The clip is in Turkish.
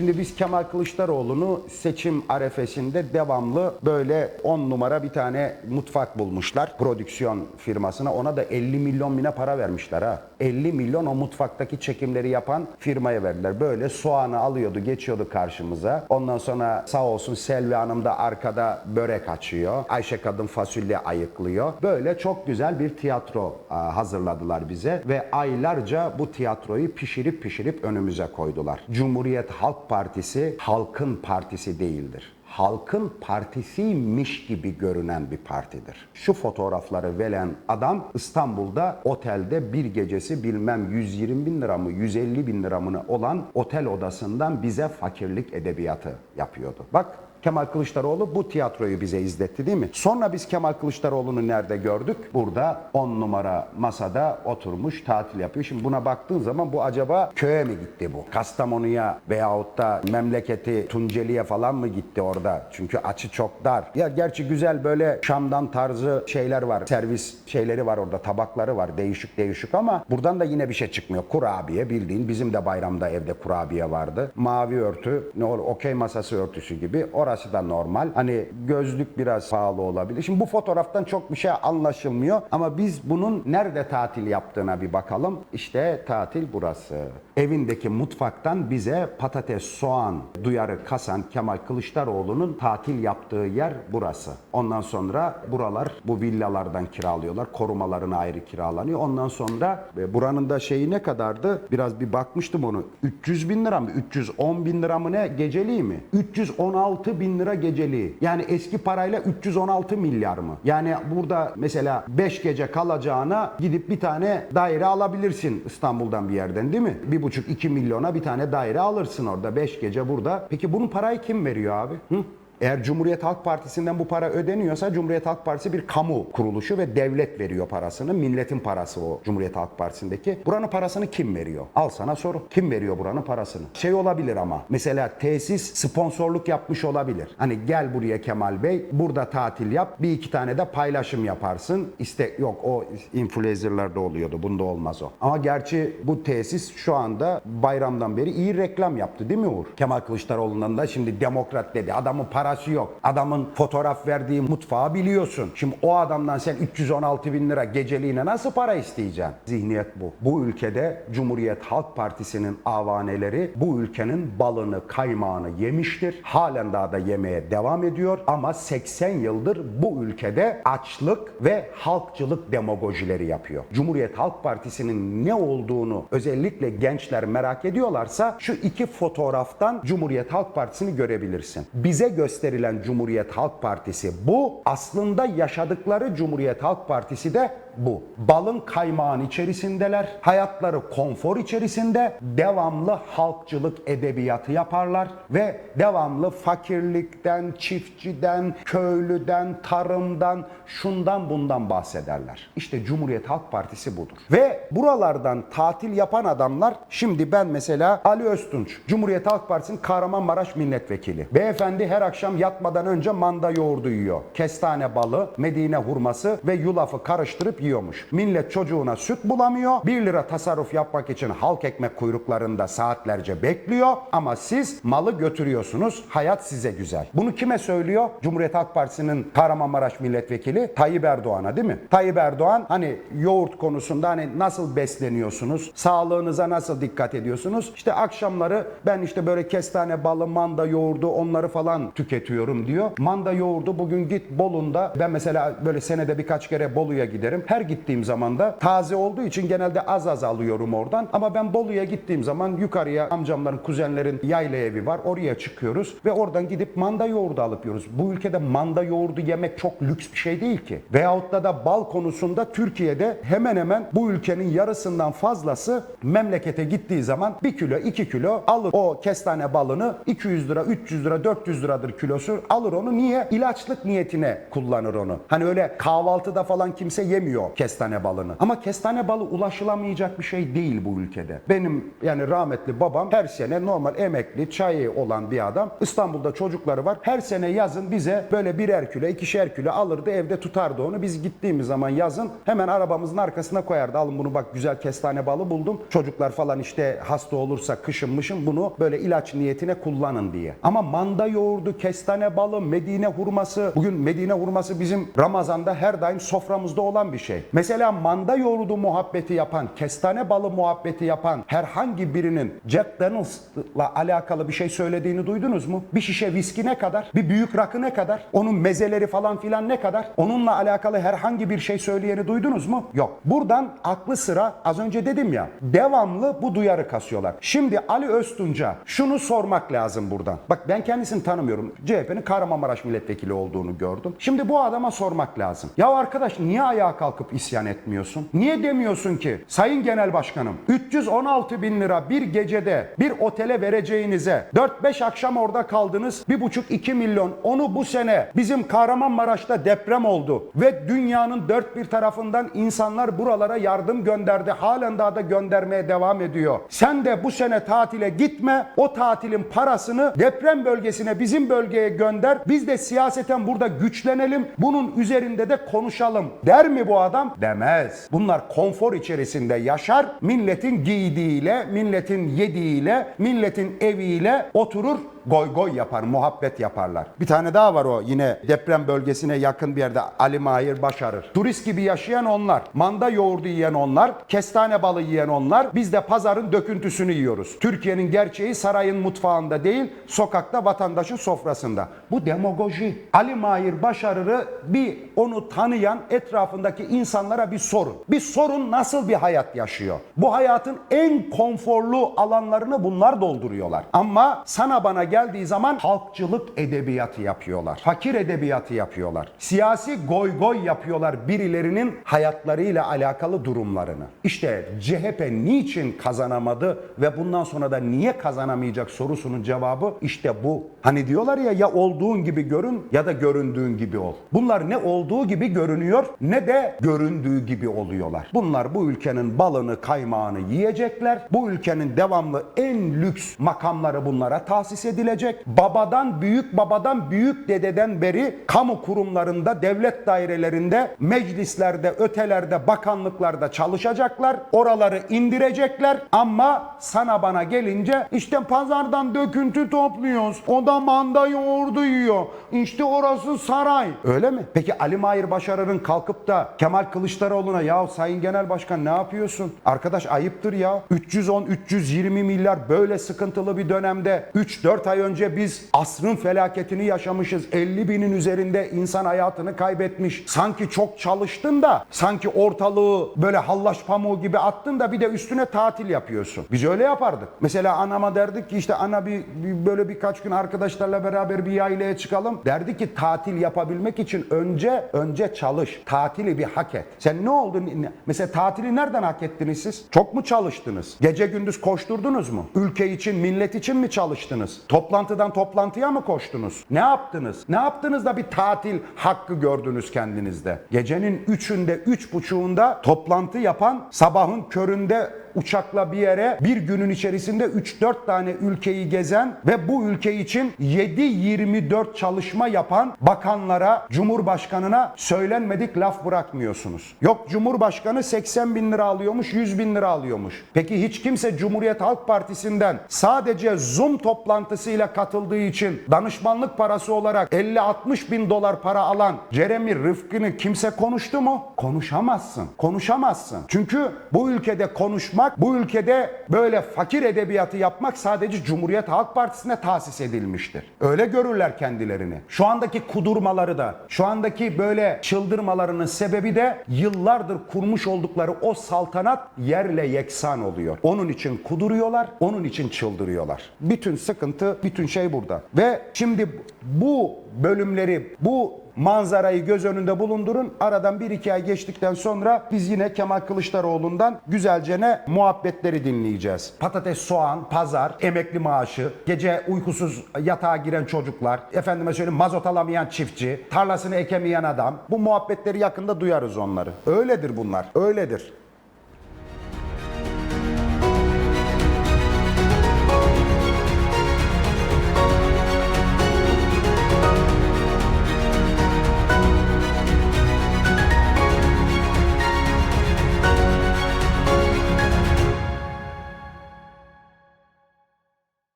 Şimdi biz Kemal Kılıçdaroğlu'nu seçim arefesinde devamlı böyle 10 numara bir tane mutfak bulmuşlar. Prodüksiyon firmasına. Ona da 50 milyon bine para vermişler ha. 50 milyon o mutfaktaki çekimleri yapan firmaya verdiler. Böyle soğanı alıyordu, geçiyordu karşımıza. Ondan sonra sağ olsun Selvi Hanım da arkada börek açıyor. Ayşe Kadın fasulye ayıklıyor. Böyle çok güzel bir tiyatro hazırladılar bize ve aylarca bu tiyatroyu pişirip pişirip önümüze koydular. Cumhuriyet Halk Partisi halkın partisi değildir halkın partisiymiş gibi görünen bir partidir. Şu fotoğrafları veren adam İstanbul'da otelde bir gecesi bilmem 120 bin lira mı 150 bin lira mı olan otel odasından bize fakirlik edebiyatı yapıyordu. Bak Kemal Kılıçdaroğlu bu tiyatroyu bize izletti değil mi? Sonra biz Kemal Kılıçdaroğlu'nu nerede gördük? Burada 10 numara masada oturmuş tatil yapıyor. Şimdi buna baktığın zaman bu acaba köye mi gitti bu? Kastamonu'ya veyahut da memleketi Tunceli'ye falan mı gitti orada? Çünkü açı çok dar. Ya gerçi güzel böyle Şam'dan tarzı şeyler var. Servis şeyleri var orada tabakları var. Değişik değişik ama buradan da yine bir şey çıkmıyor. Kurabiye bildiğin bizim de bayramda evde kurabiye vardı. Mavi örtü ne olur okey masası örtüsü gibi. Orası da normal. Hani gözlük biraz pahalı olabilir. Şimdi bu fotoğraftan çok bir şey anlaşılmıyor ama biz bunun nerede tatil yaptığına bir bakalım. İşte tatil burası. Evindeki mutfaktan bize patates, soğan duyarı kasan Kemal Kılıçdaroğlu'nun tatil yaptığı yer burası. Ondan sonra buralar bu villalardan kiralıyorlar. Korumalarına ayrı kiralanıyor. Ondan sonra e, buranın da şeyi ne kadardı? Biraz bir bakmıştım onu. 300 bin lira mı? 310 bin lira mı ne? Geceliği mi? 316 bin lira geceliği. Yani eski parayla 316 milyar mı? Yani burada mesela 5 gece kalacağına gidip bir tane daire alabilirsin İstanbul'dan bir yerden değil mi? 1,5-2 milyona bir tane daire alırsın orada 5 gece burada. Peki bunun parayı kim veriyor abi? Hı? Eğer Cumhuriyet Halk Partisi'nden bu para ödeniyorsa Cumhuriyet Halk Partisi bir kamu kuruluşu ve devlet veriyor parasını. Milletin parası o Cumhuriyet Halk Partisi'ndeki. Buranın parasını kim veriyor? Al sana soru. Kim veriyor buranın parasını? Şey olabilir ama mesela tesis sponsorluk yapmış olabilir. Hani gel buraya Kemal Bey burada tatil yap bir iki tane de paylaşım yaparsın. İşte yok o influencerlarda oluyordu. Bunda olmaz o. Ama gerçi bu tesis şu anda bayramdan beri iyi reklam yaptı değil mi Uğur? Kemal Kılıçdaroğlu'ndan da şimdi demokrat dedi. Adamın parası yok. Adamın fotoğraf verdiği mutfağı biliyorsun. Şimdi o adamdan sen 316 bin lira geceliğine nasıl para isteyeceksin? Zihniyet bu. Bu ülkede Cumhuriyet Halk Partisi'nin avaneleri bu ülkenin balını, kaymağını yemiştir. Halen daha da yemeye devam ediyor. Ama 80 yıldır bu ülkede açlık ve halkçılık demagojileri yapıyor. Cumhuriyet Halk Partisi'nin ne olduğunu özellikle gençler merak ediyorlarsa şu iki fotoğraftan Cumhuriyet Halk Partisi'ni görebilirsin. Bize gösterilen Cumhuriyet Halk Partisi bu. Aslında yaşadıkları Cumhuriyet Halk Partisi de bu. Balın kaymağın içerisindeler. Hayatları konfor içerisinde devamlı halkçılık edebiyatı yaparlar ve devamlı fakirlikten, çiftçiden, köylüden, tarımdan, şundan bundan bahsederler. İşte Cumhuriyet Halk Partisi budur. Ve buralardan tatil yapan adamlar şimdi ben mesela Ali Öztunç, Cumhuriyet Halk Partisi'nin Kahramanmaraş milletvekili. Beyefendi her akşam yatmadan önce manda yoğurdu yiyor. Kestane balı, Medine hurması ve yulafı karıştırıp yiyormuş. Millet çocuğuna süt bulamıyor. 1 lira tasarruf yapmak için halk ekmek kuyruklarında saatlerce bekliyor. Ama siz malı götürüyorsunuz. Hayat size güzel. Bunu kime söylüyor? Cumhuriyet Halk Partisi'nin Kahramanmaraş milletvekili Tayyip Erdoğan'a değil mi? Tayyip Erdoğan hani yoğurt konusunda hani nasıl besleniyorsunuz? Sağlığınıza nasıl dikkat ediyorsunuz? İşte akşamları ben işte böyle kestane balı, manda yoğurdu onları falan tüketiyorum diyor. Manda yoğurdu bugün git Bolu'nda ben mesela böyle senede birkaç kere Bolu'ya giderim. Her gittiğim zaman da taze olduğu için genelde az az alıyorum oradan. Ama ben Bolu'ya gittiğim zaman yukarıya amcamların, kuzenlerin yayla evi var. Oraya çıkıyoruz ve oradan gidip manda yoğurdu alıp yiyoruz. Bu ülkede manda yoğurdu yemek çok lüks bir şey değil ki. Veyahut da da bal konusunda Türkiye'de hemen hemen bu ülkenin yarısından fazlası memlekete gittiği zaman 1 kilo 2 kilo alır o kestane balını 200 lira 300 lira 400 liradır kilosu alır onu niye? İlaçlık niyetine kullanır onu. Hani öyle kahvaltıda falan kimse yemiyor yiyor kestane balını. Ama kestane balı ulaşılamayacak bir şey değil bu ülkede. Benim yani rahmetli babam her sene normal emekli, çayı olan bir adam. İstanbul'da çocukları var. Her sene yazın bize böyle birer kilo, ikişer kilo alırdı evde tutardı onu. Biz gittiğimiz zaman yazın hemen arabamızın arkasına koyardı. Alın bunu bak güzel kestane balı buldum. Çocuklar falan işte hasta olursa kışın mışın bunu böyle ilaç niyetine kullanın diye. Ama manda yoğurdu, kestane balı, Medine hurması. Bugün Medine hurması bizim Ramazan'da her daim soframızda olan bir şey. Mesela manda yoğurdu muhabbeti yapan, kestane balı muhabbeti yapan herhangi birinin Jack Daniels'la alakalı bir şey söylediğini duydunuz mu? Bir şişe viski ne kadar? Bir büyük rakı ne kadar? Onun mezeleri falan filan ne kadar? Onunla alakalı herhangi bir şey söyleyeni duydunuz mu? Yok. Buradan aklı sıra az önce dedim ya devamlı bu duyarı kasıyorlar. Şimdi Ali Öztunca şunu sormak lazım buradan. Bak ben kendisini tanımıyorum. CHP'nin Kahramanmaraş milletvekili olduğunu gördüm. Şimdi bu adama sormak lazım. Ya arkadaş niye ayağa kalkıp isyan etmiyorsun? Niye demiyorsun ki Sayın Genel Başkanım 316 bin lira bir gecede bir otele vereceğinize 4-5 akşam orada kaldınız 1,5-2 milyon onu bu sene bizim Kahramanmaraş'ta deprem oldu ve dünyanın dört bir tarafından insanlar buralara yardım gönderdi. Halen daha da göndermeye devam ediyor. Sen de bu sene tatile gitme. O tatilin parasını deprem bölgesine bizim bölgeye gönder. Biz de siyaseten burada güçlenelim. Bunun üzerinde de konuşalım. Der mi bu adam? Demez. Bunlar konfor içerisinde yaşar. Milletin giydiğiyle, milletin yediğiyle, milletin eviyle oturur goy goy yapar, muhabbet yaparlar. Bir tane daha var o yine deprem bölgesine yakın bir yerde Ali Mahir Başarır. Turist gibi yaşayan onlar, manda yoğurdu yiyen onlar, kestane balı yiyen onlar. Biz de pazarın döküntüsünü yiyoruz. Türkiye'nin gerçeği sarayın mutfağında değil, sokakta vatandaşın sofrasında. Bu demagoji. Ali Mahir Başarır'ı bir onu tanıyan etrafındaki insanlara bir sorun. Bir sorun nasıl bir hayat yaşıyor? Bu hayatın en konforlu alanlarını bunlar dolduruyorlar. Ama sana bana geldiği zaman halkçılık edebiyatı yapıyorlar. Fakir edebiyatı yapıyorlar. Siyasi goy goy yapıyorlar birilerinin hayatlarıyla alakalı durumlarını. İşte CHP niçin kazanamadı ve bundan sonra da niye kazanamayacak sorusunun cevabı işte bu. Hani diyorlar ya ya olduğun gibi görün ya da göründüğün gibi ol. Bunlar ne olduğu gibi görünüyor ne de göründüğü gibi oluyorlar. Bunlar bu ülkenin balını kaymağını yiyecekler. Bu ülkenin devamlı en lüks makamları bunlara tahsis edilecek. Babadan büyük babadan büyük dededen beri kamu kurumlarında, devlet dairelerinde, meclislerde, ötelerde, bakanlıklarda çalışacaklar. Oraları indirecekler ama sana bana gelince işte pazardan döküntü topluyoruz. O da manda yoğurdu yiyor. İşte orası saray. Öyle mi? Peki Ali Mahir Başarır'ın kalkıp da Kemal Kılıçdaroğlu'na ya Sayın Genel Başkan ne yapıyorsun? Arkadaş ayıptır ya. 310-320 milyar böyle sıkıntılı bir dönemde 3-4 ay önce biz asrın felaketini yaşamışız. 50 binin üzerinde insan hayatını kaybetmiş. Sanki çok çalıştın da sanki ortalığı böyle hallaç pamuğu gibi attın da bir de üstüne tatil yapıyorsun. Biz öyle yapardık. Mesela anama derdik ki işte ana bir, bir böyle birkaç gün arkadaşlarla beraber bir yaylaya çıkalım. Derdi ki tatil yapabilmek için önce önce çalış. Tatili bir hak et. Sen ne oldu? Mesela tatili nereden hak ettiniz siz? Çok mu çalıştınız? Gece gündüz koşturdunuz mu? Ülke için, millet için mi çalıştınız? Toplantıdan toplantıya mı koştunuz? Ne yaptınız? Ne yaptınız da bir tatil hakkı gördünüz kendinizde? Gecenin üçünde, üç buçuğunda toplantı yapan, sabahın köründe uçakla bir yere bir günün içerisinde 3-4 tane ülkeyi gezen ve bu ülke için 7-24 çalışma yapan bakanlara, Cumhurbaşkanına söylenmedik laf bırakmıyorsunuz. Yok Cumhurbaşkanı 80 bin lira alıyormuş, 100 bin lira alıyormuş. Peki hiç kimse Cumhuriyet Halk Partisi'nden sadece Zoom toplantısıyla katıldığı için danışmanlık parası olarak 50-60 bin dolar para alan Jeremy Rıfkı'nı kimse konuştu mu? Konuşamazsın. Konuşamazsın. Çünkü bu ülkede konuşmak, bu ülkede böyle fakir edebiyatı yapmak sadece Cumhuriyet Halk Partisi'ne tahsis edilmiştir. Öyle görürler kendilerini. Şu andaki kudurmaları da, şu andaki böyle çıldırmalarının sebebi de yıllardır kurmuş oldukları o saltanat yerle yeksan oluyor. Onun için kuduruyorlar, onun için çıldırıyorlar. Bütün sıkıntı, bütün şey burada. Ve şimdi bu bölümleri, bu manzarayı göz önünde bulundurun. Aradan bir iki ay geçtikten sonra biz yine Kemal Kılıçdaroğlu'ndan güzelcene muhabbetleri dinleyeceğiz. Patates, soğan, pazar, emekli maaşı, gece uykusuz yatağa giren çocuklar, efendime söyleyeyim mazot alamayan çiftçi, tarlasını ekemeyen adam. Bu muhabbetleri yakında duyarız onları. Öyledir bunlar, öyledir.